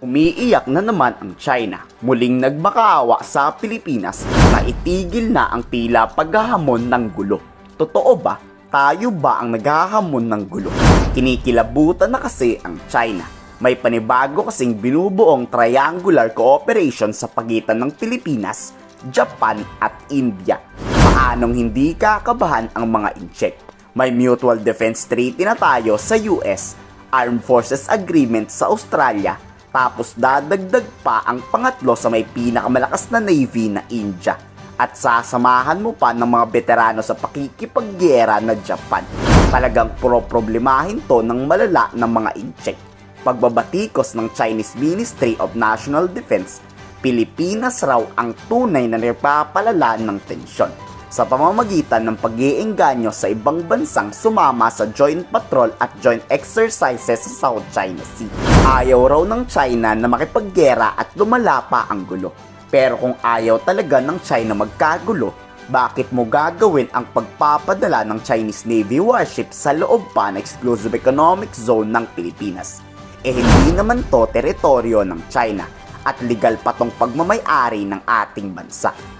Umiiyak na naman ang China. Muling nagmakaawa sa Pilipinas na itigil na ang tila paghahamon ng gulo. Totoo ba? Tayo ba ang naghahamon ng gulo? Kinikilabutan na kasi ang China. May panibago kasing binubuong triangular cooperation sa pagitan ng Pilipinas, Japan at India. Paanong hindi kakabahan ang mga incheck? May mutual defense treaty na tayo sa US, Armed Forces Agreement sa Australia, tapos dadagdag pa ang pangatlo sa may pinakamalakas na navy na India. At sasamahan mo pa ng mga veterano sa pakikipaggera na Japan. Talagang pro-problemahin to ng malala ng mga incheck. Pagbabatikos ng Chinese Ministry of National Defense, Pilipinas raw ang tunay na nagpapalala ng tensyon sa pamamagitan ng pag-iengganyo sa ibang bansang sumama sa joint patrol at joint exercises sa South China Sea. Ayaw raw ng China na makipaggera at lumala pa ang gulo. Pero kung ayaw talaga ng China magkagulo, bakit mo gagawin ang pagpapadala ng Chinese Navy warship sa loob pa ng exclusive economic zone ng Pilipinas? Eh hindi naman to teritoryo ng China at legal pa tong pagmamayari ng ating bansa.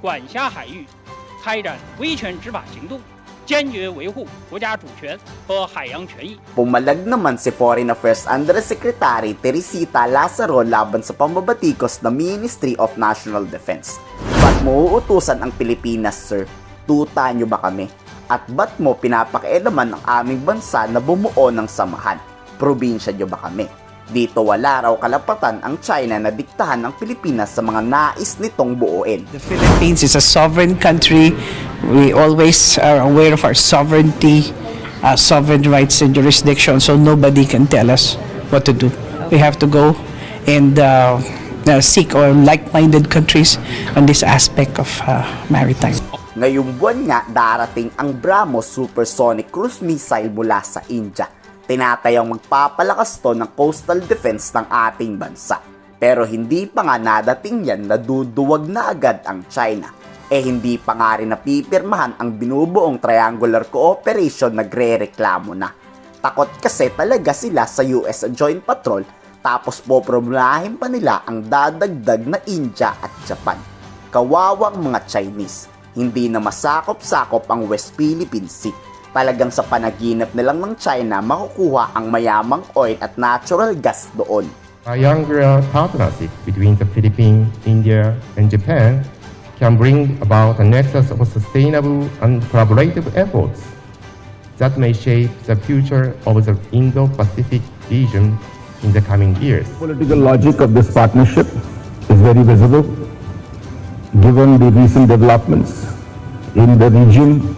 管辖海域开展维权执法行动，坚决维护国家主权和海洋权益。 Pumalag naman si Foreign Affairs Undersecretary Teresita Lazaro laban sa pambabatikos ng Ministry of National Defense. Ba't mo uutusan ang Pilipinas, sir? Tuta nyo ba kami? At ba't mo pinapakialaman ang aming bansa na bumuo ng samahan? Probinsya nyo ba kami? Dito wala raw kalapatan ang China na diktahan ang Pilipinas sa mga nais nitong buuin. The Philippines is a sovereign country. We always are aware of our sovereignty, uh, sovereign rights and jurisdiction, so nobody can tell us what to do. We have to go and uh, uh, seek our like-minded countries on this aspect of uh, maritime. Ngayong buwan nga darating ang BrahMos supersonic cruise missile mula sa India. Tinatayang magpapalakas to ng coastal defense ng ating bansa. Pero hindi pa nga nadating yan naduduwag na agad ang China. Eh hindi pa nga rin napipirmahan ang binubuong triangular cooperation nagre-reklamo na. Takot kasi talaga sila sa US Joint Patrol tapos poproblemahin pa nila ang dadagdag na India at Japan. Kawawang mga Chinese, hindi na masakop-sakop ang West Philippine Sea. Talagang sa panaginip nilang ng China makukuha ang mayamang oil at natural gas doon. triangular partnership between the Philippines, India, and Japan can bring about a nexus of sustainable and collaborative efforts that may shape the future of the Indo-Pacific region in the coming years. Political logic of this partnership is very visible, given the recent developments in the region,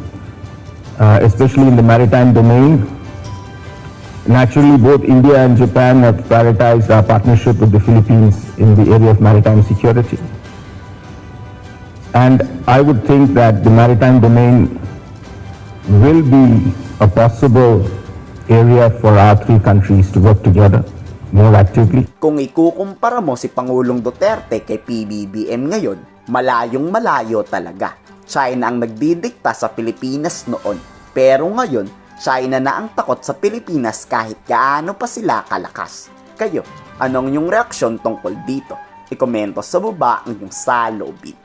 uh, especially in the maritime domain. Naturally, both India and Japan have prioritized our partnership with the Philippines in the area of maritime security. And I would think that the maritime domain will be a possible area for our three countries to work together more actively. Kung ikukumpara mo si Pangulong Duterte kay PBBM ngayon, malayong malayo talaga. China ang nagdidikta sa Pilipinas noon. Pero ngayon, China na ang takot sa Pilipinas kahit gaano pa sila kalakas. Kayo, anong yung reaksyon tungkol dito? Ikomento sa baba ang yung saloobin.